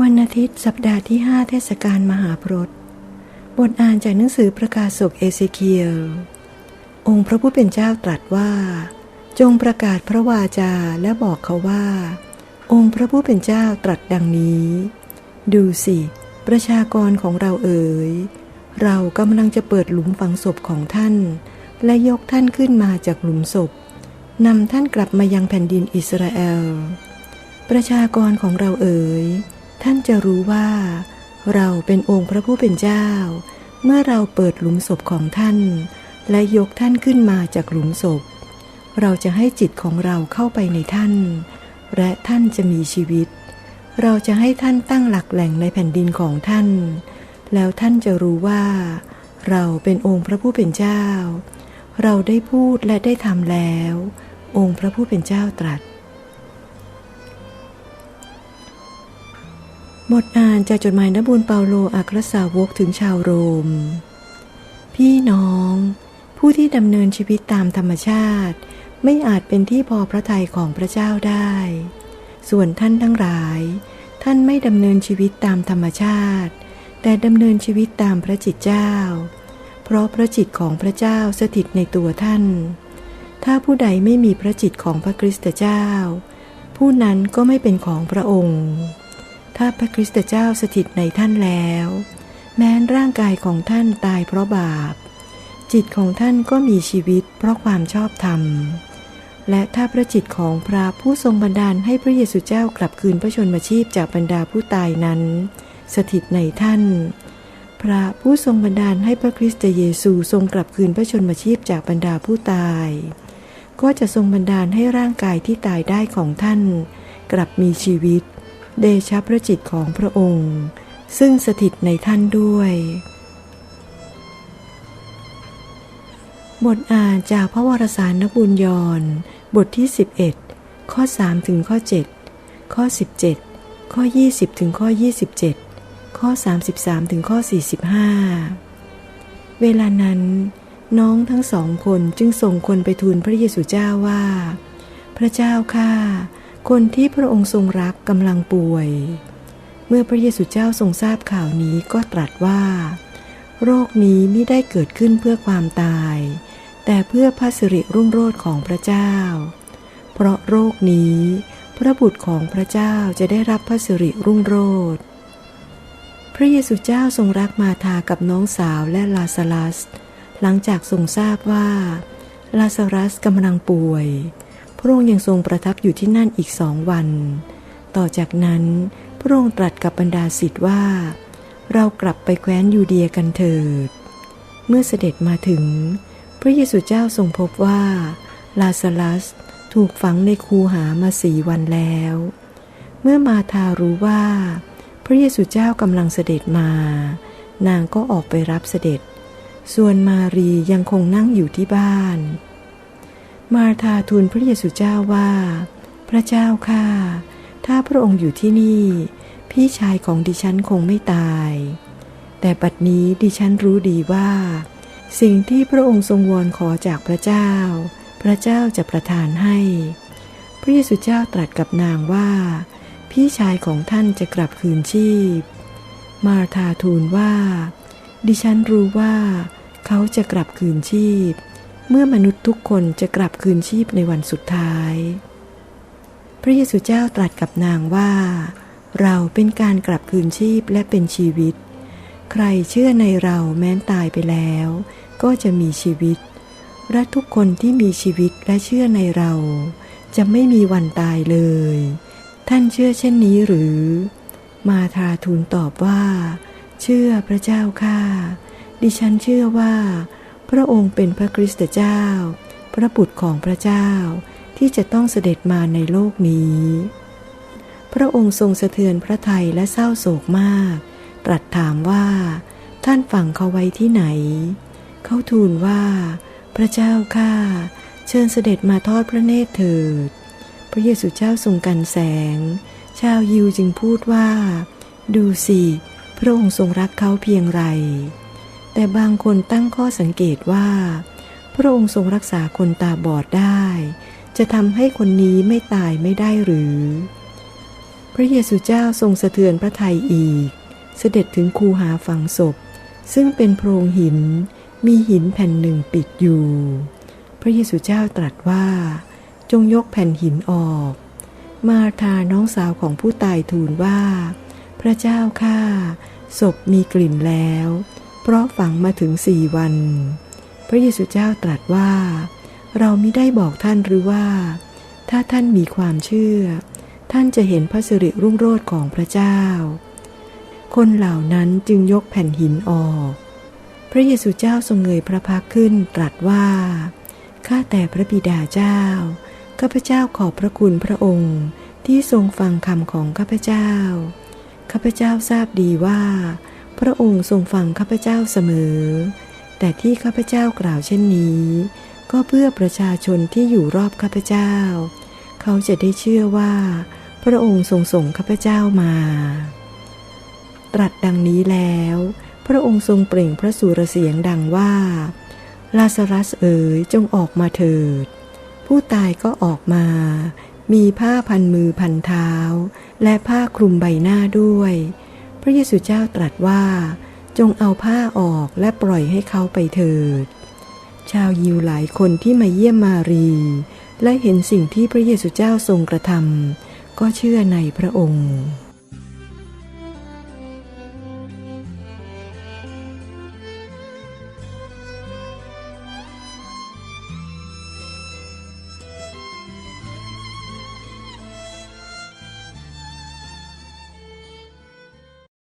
วันอาทิตย์สัปดาห์ที่ 5 เทศกาลมหาพรตบทอ่านจากหนังสือประกาศศกเอเซเคียล องค์พระผู้เป็นเจ้าตรัสว่า จงประกาศพระวาจาและบอกเขาว่า องค์พระผู้เป็นเจ้าตรัสดังนี้ ดูสิ ประชากรของเราเอ๋ย เรากำลังจะเปิดหลุมฝังศพของท่าน และยกท่านขึ้นมาจากหลุมศพนำท่านกลับมายังแผ่นดินอิสราเอล ประชากรของเราเอ๋ย ท่านจะรู้ว่า เราเป็นองค์พระผู้เป็นเจ้า เมื่อเราเปิดหลุมศพของท่าน และยกท่านขึ้นมาจากหลุมศพ เราจะให้จิตของเราเข้าไปในท่าน และท่านจะมีชีวิต เราจะให้ท่านตั้งหลักแหล่งในแผ่นดินของท่าน แล้วท่านจะรู้ว่า เราเป็นองค์พระผู้เป็นเจ้า เราได้พูดและได้ทำแล้ว องค์พระผู้เป็นเจ้าตรัส บทอ่านจากจดหมายนบุญเปาโลอัครสาวกถึงชาวโรม พี่น้อง ผู้ที่ดำเนินชีวิตตามธรรมชาติ ไม่อาจเป็นที่พอพระทัยของพระเจ้าได้ ส่วนท่านทั้งหลาย ท่านไม่ดำเนินชีวิตตามธรรมชาติ แต่ดำเนินชีวิตตามพระจิตเจ้า เพราะพระจิตของพระเจ้าสถิตในตัวท่าน ถ้าผู้ใดไม่มีพระจิตของพระคริสตเจ้า ผู้นั้นก็ไม่เป็นของพระองค์้าพระคริสตเจ้าสถิตในท่านแล้ว แม้นร่างกายของท่านตายเพราะบาป จิตของท่านก็มีชีวิตเพราะความชอบธรรม และถ้าพระจิตของพระผู้ทรงบันดาลให้พระเยซูเจ้ากลับคืนพระชนมาชีพจากบรรดาผู้ตายนั้น สถิตในท่าน พระผู้ทรงบันดาลให้พระคริสต์เยซูทรงกลับคืนพระชนมาชีพจากบรรดาผู้ตาย ก็จะทรงบันดาลให้ร่างกายที่ตายได้ของท่าน กลับมีชีวิต เดชะพระจิตของพระองค์ ซึ่งสถิตในท่านด้วย บทอ่านจากพระวรสารนบุญยนบทที่ 11 ข้อ 3 ถึงข้อ 7 ข้อ 17 ข้อ 20 ถึงข้อ 27 ข้อ 33 ถึงข้อ 45 เวลานั้น น้องทั้งสองคนจึงส่งคนไปทูลพระเยซูเจ้าว่า พระเจ้าข้า คนที่พระองค์ทรงรักกำลังป่วย เมื่อพระเยซูเจ้าทรงทราบข่าวนี้ก็ตรัสว่า โรคนี้ไม่ได้เกิดขึ้นเพื่อความตาย แต่เพื่อพระสิริรุ่งโรจน์ของพระเจ้า เพราะโรคนี้ พระบุตรของพระเจ้าจะได้รับพระสิริรุ่งโรจน์พระเยซูเจ้าทรงรักมาธากับน้องสาวและลาซาลัส หลังจากทรงทราบว่า ลาซาลัสกำลังป่วย ระองค์ยังทรงประทับอยู่ที่นั่นอีกสองวัน ต่อจากนั้นพระองค์ตรัสกับบรรดาศิษย์ว่า เรากลับไปแคว้นยูเดียกันเถิด เมื่อเสด็จมาถึง พระเยซูเจ้าทรงพบว่า ลาซาลัสถูกฝังในคูหามาสี่วันแล้ว เมื่อมาทารู้ว่า พระเยซูเจ้ากำลังเสด็จมา นางก็ออกไปรับเสด็จ ส่วนมารียังคงนั่งอยู่ที่บ้าน มาธาทูลพระเยซูเจ้าว่า พระเจ้าข้าถ้าพระองค์อยู่ที่นี่ พี่ชายของดิฉันคงไม่ตาย แต่ปัดนี้ดิฉันรู้ดีว่า สิ่งที่พระองค์ทรงวอนขอจากพระเจ้า พระเจ้าจะประทานให้ พระเยซูเจ้าตรัสกับนางว่า พี่ชายของท่านจะกลับคืนชีพ มาธาทูลว่า ดิฉันรู้ว่า เขาจะกลับคืนชีพ เมื่อมนุษย์ทุกคนจะกลับคืนชีพในวันสุดท้าย พระเยซูเจ้าตรัสกับนางว่า เราเป็นการกลับคืนชีพและเป็นชีวิต ใครเชื่อในเราแม้นตายไปแล้ว ก็จะมีชีวิต และทุกคนที่มีชีวิตและเชื่อในเรา จะไม่มีวันตายเลย ท่านเชื่อเช่นนี้หรือ มาทาทูลตอบว่า เชื่อพระเจ้าข้าดิฉันเชื่อว่า พระองค์เป็นพระคริสตเจ้า พระบุตรของพระเจ้าที่จะต้องเสด็จมาในโลกนี้ พระองค์ทรงสะเทือนพระทัยและเศร้าโศกมาก ตรัสถามว่า ท่านฝังเขาไว้ที่ไหน เขาทูลว่า พระเจ้าข้าเชิญเสด็จมาทอดพระเนตรเถิด พระเยซูเจ้าทรงกันแสง ชาวยิวจึงพูดว่า ดูสิ พระองค์ทรงรักเขาเพียงไร แต่บางคนตั้งข้อสังเกตว่า พระองค์ทรงรักษาคนตาบอดได้ จะทำให้คนนี้ไม่ตายไม่ได้หรือ พระเยซูเจ้าทรงสะเทือนพระทัยอีก เสด็จถึงคูหาฝังศพ ซึ่งเป็นโพรงหิน มีหินแผ่นหนึ่งปิดอยู่ พระเยซูเจ้าตรัสว่า จงยกแผ่นหินออก มาธาน้องสาวของผู้ตายทูลว่า พระเจ้าข้าศพมีกลิ่นแล้ว เพราะฝังมาถึงสี่วัน พระเยซูเจ้าตรัสว่า เราม่ได้บอกท่านหรือว่า ถ้าท่านมีความเชื่อ ท่านจะเห็นพระสิริรุ่งโรจน์ของพระเจ้า คนเหล่านั้นจึงยกแผ่นหินออก พระเยซูเจ้าทรงเงยพระพักขึ้นตรัสว่า ข้าแต่พระบิดาเจ้า ข้าพเจ้าขอบพระคุณพระองค์ที่ทรงฟังคำของข้าพเจ้า ข้าพเจ้าทราบดีว่า พระองค์ทรงฟังข้าพเจ้าเสมอ แต่ที่ข้าพเจ้ากล่าวเช่นนี้ ก็เพื่อประชาชนที่อยู่รอบข้าพเจ้า เขาจะได้เชื่อว่า พระองค์ทรงส่งข้าพเจ้ามา ตรัสดังนี้แล้ว พระองค์ทรงเปล่งพระสุรเสียงดังว่า ลาซารัสเอ๋ยจงออกมาเถิด ผู้ตายก็ออกมา มีผ้าพันมือพันเท้า และผ้าคลุมใบหน้าด้วย พระเยซูเจ้าตรัสว่า จงเอาผ้าออกและปล่อยให้เขาไปเถิด ชาวยิวหลายคนที่มาเยี่ยมมารี และเห็นสิ่งที่พระเยซูเจ้าทรงกระทำก็เชื่อในพระองค์